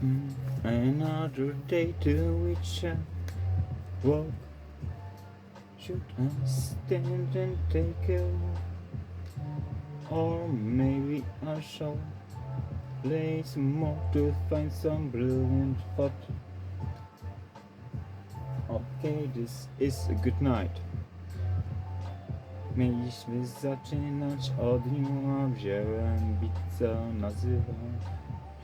Another day to which I walk. Should I stand and take a walk? Or maybe I shall play some more to find some brilliant thought. Okay, this is a good night. Mieliśmy zaczynać od dnia, wziąłem bit, co nazywa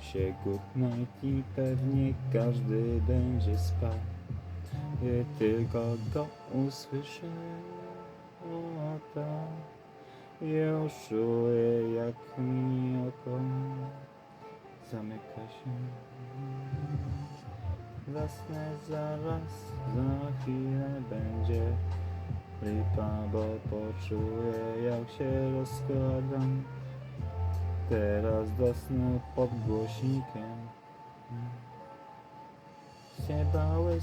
się good night i pewnie każdy będzie spał. Gdy tylko go usłyszę, o tak, już czuję jak mi oko zamyka się. Zasnę zaraz, za chwilę będzie lipa, bo poczuję jak się rozkładam. Teraz dostnę pod głośnikiem. Się bałeś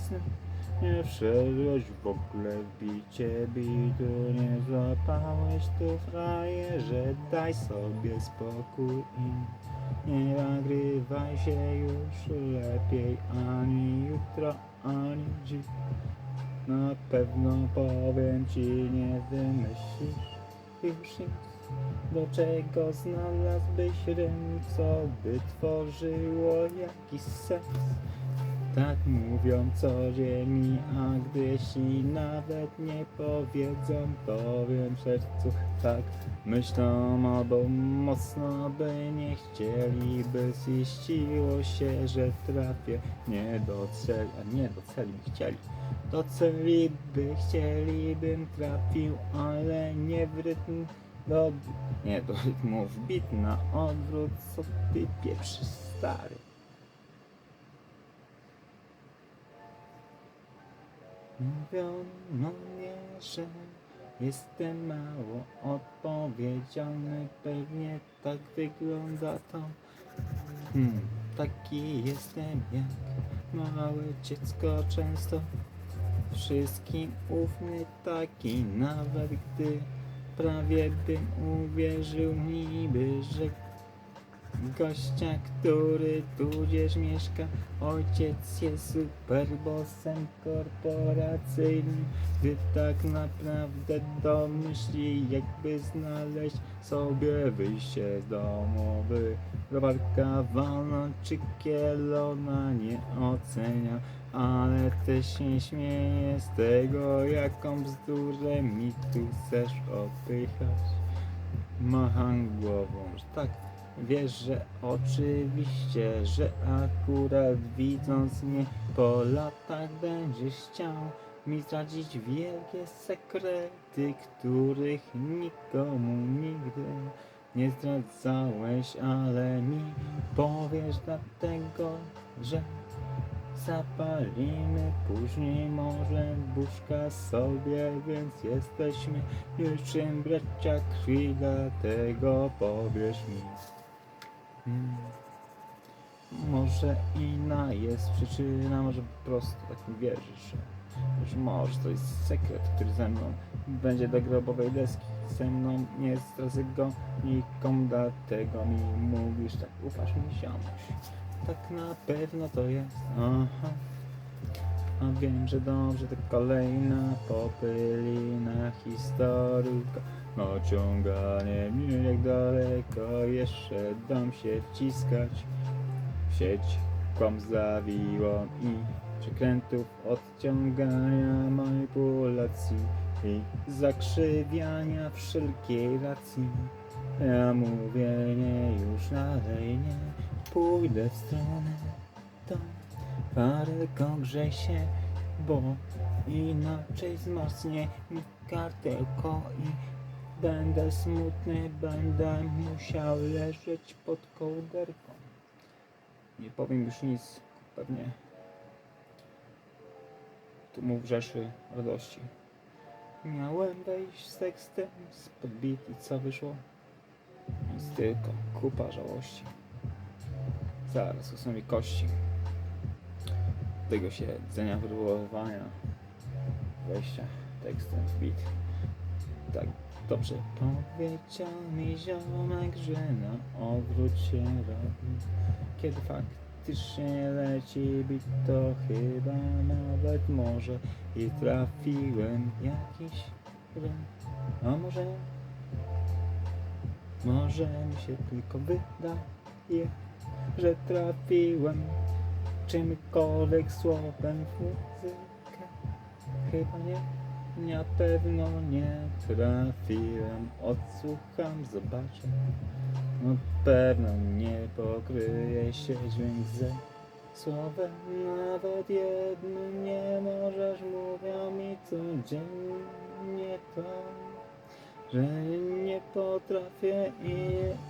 nie wszedłeś w ogóle w bicie bitu, nie złapałeś tu frajerze, daj sobie spokój i nie nagrywaj się już lepiej ani jutro, ani dziś. Na pewno powiem ci, nie wymyślisz już nic. Do czego znalazłbyś rym, co by tworzyło jakiś sens? Tak mówią codzienni, a gdy ci nawet nie powiedzą, powiem sercu tak. Myślą albo mocno by nie chcieli, by ziściło się, że trafię nie do celi, a nie do celi chcieli. Do celi by chcieli, bym trafił, ale nie w rytm do, nie do rytmu wbit na odwrót, co ty pieprzy stary. Mówiono mnie, że jestem mało odpowiedzialny, pewnie tak wygląda to. Hmm, taki jestem jak małe dziecko często. Wszystkim ufny taki, nawet gdy prawie bym uwierzył niby, że gościa, który tudzież mieszka, ojciec jest superbossem korporacyjnym, gdy tak naprawdę domyśli, jakby znaleźć sobie wyjście z domu, by browarka walna czy kielona nie ocenia, ale też nie śmieje z tego, jaką bzdurę mi tu chcesz opychać. Macham głową, że tak, wiesz, że oczywiście, że akurat widząc mnie po latach będziesz chciał mi zdradzić wielkie sekrety, których nikomu nigdy nie zdradzałeś, ale mi powiesz dlatego, że zapalimy później może buszka sobie, więc jesteśmy niczym bracia krwi, dlatego powiesz mi. Hmm. Może inna jest przyczyna, może po prostu tak mi wierzysz, że może to jest sekret, który ze mną będzie do grobowej deski. Ze mną nie zdradzę go nikomu, dlatego mi mówisz tak, ufasz mi ziomuś. Tak na pewno to jest, aha. A wiem, że dobrze, to kolejna popylina historyjka. No ciąganie mnie jak daleko, jeszcze dam się wciskać sieć kłam zawiłą i przekrętów odciągania manipulacji i zakrzywiania wszelkiej racji. Ja mówię nie już dalej nie, pójdę w stronę tą, parę grzej się, bo inaczej zmarznie mi kartełko i będę smutny, będę musiał leżeć pod kołderką. Nie powiem już nic, pewnie tu mu wrzeszy radości. Miałem wejść z tekstem z podbity, co wyszło? Nic tylko kupa żałości. Zaraz usną mi kości. Tego siedzenia, próbowania, wejścia tekstem bit. Tak dobrze powiedział mi ziomek, że na odwrót się robi. Kiedy fakt faktycznie leci bit, to chyba nawet może i trafiłem jakiś rym. A może? Może mi się tylko wydaje, że trafiłem czymkolwiek słowem w muzykę. Chyba nie, na pewno nie trafiłem. Odsłucham, zobaczę. No pewno nie pokryje się dźwięk ze słowem nawet jednym nie możesz mówią mi codziennie to że nie potrafię i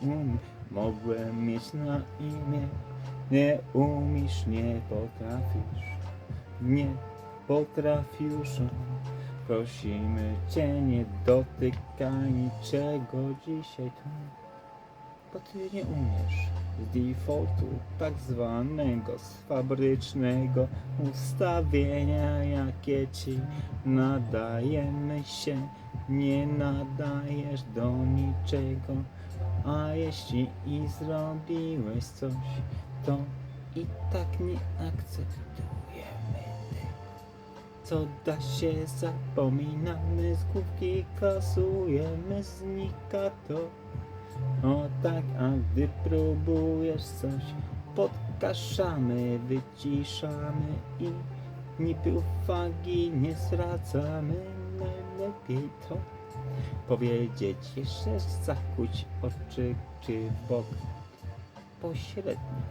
nie umiem mogłem mieć na imię. Nie umiesz, nie potrafisz. Nie potrafisz prosimy cię nie dotykaj niczego dzisiaj tu. Bo ty nie umiesz z defaultu tak zwanego, z fabrycznego ustawienia, jakie ci nadajemy się, nie nadajesz do niczego, a jeśli i zrobiłeś coś, to i tak nie akceptujemy. Co da się, zapominamy, z główki kasujemy, znika to. O tak, a gdy próbujesz coś, podkaszamy, wyciszamy i niby uwagi nie zwracamy. Najlepiej to powiedzieć, jeszcze zakuć oczy czy bok pośrednio.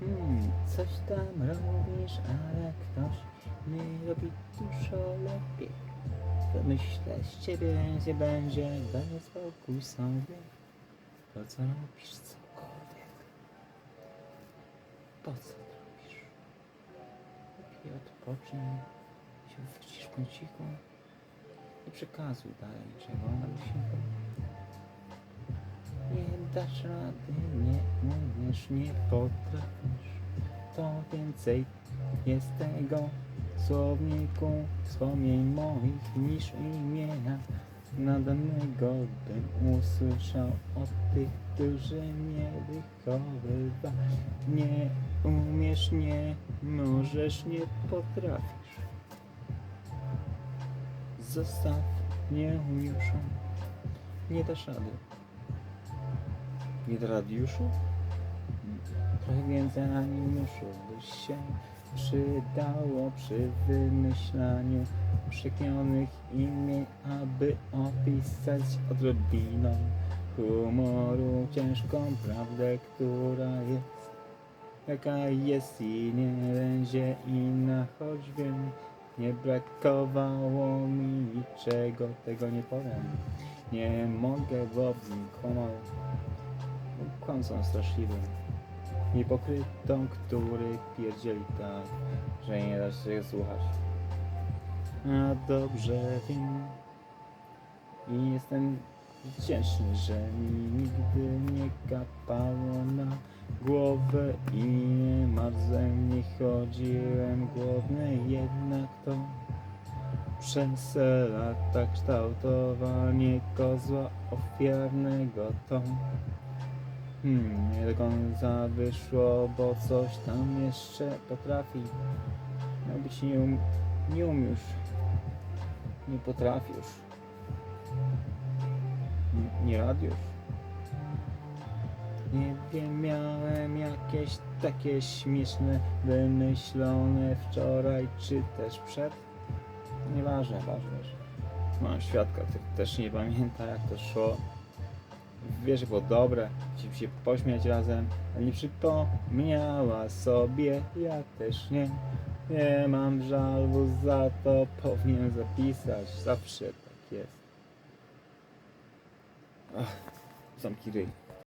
Hmm, coś tam robisz, ale ktoś nie robi dużo lepiej. Myślę, z ciebie nie będzie, daj spokój sobie. Po co robisz cokolwiek? Po co robisz? Lepiej odpocznij, się w ciszku cichu. Nie przekazuj dalej niczego, ale się nie dasz rady, nie umiesz, nie potrafisz. To więcej jest tego w słowniku wspomnień moich niż imienia nadanego bym usłyszał od tych, którzy mnie wychowywa. Nie umiesz, nie możesz, nie potrafisz. Zostaw mnie już. Nie dasz rady. Nie da rady Juszu? Trochę więcej animuszu by się przydało przy wymyślaniu przekmionych imień, aby opisać odrobiną humoru ciężką prawdę, która jest jaka jest i nie będzie inna, choć wiem, nie brakowało mi niczego, tego nie powiem. Nie mogę w nim kłamał, kłamcą straszliwym hipokrytą, który pierdzieli tak, że nie da się słuchać. A dobrze wiem i jestem wdzięczny, że mi nigdy nie kapało na głowę i nie marzłem, nie chodziłem głodny, jednak to przez lata kształtowanie kozła ofiarnego to Hmm, nie do końca wyszło, bo coś tam jeszcze potrafi. No być nie, um, nie umiesz. Nie potrafisz. N- Nie radiusz. Nie wiem, miałem jakieś takie śmieszne, wymyślone wczoraj, czy też przed. Nieważne, ważne, mam świadka, który też nie pamięta jak to szło wie, że było dobre, chcieliśmy się pośmiać razem, ale nie przypomniała sobie, ja też nie. Nie mam żalu za to, powinien zapisać, zawsze tak jest. Ach, zamknij ryj.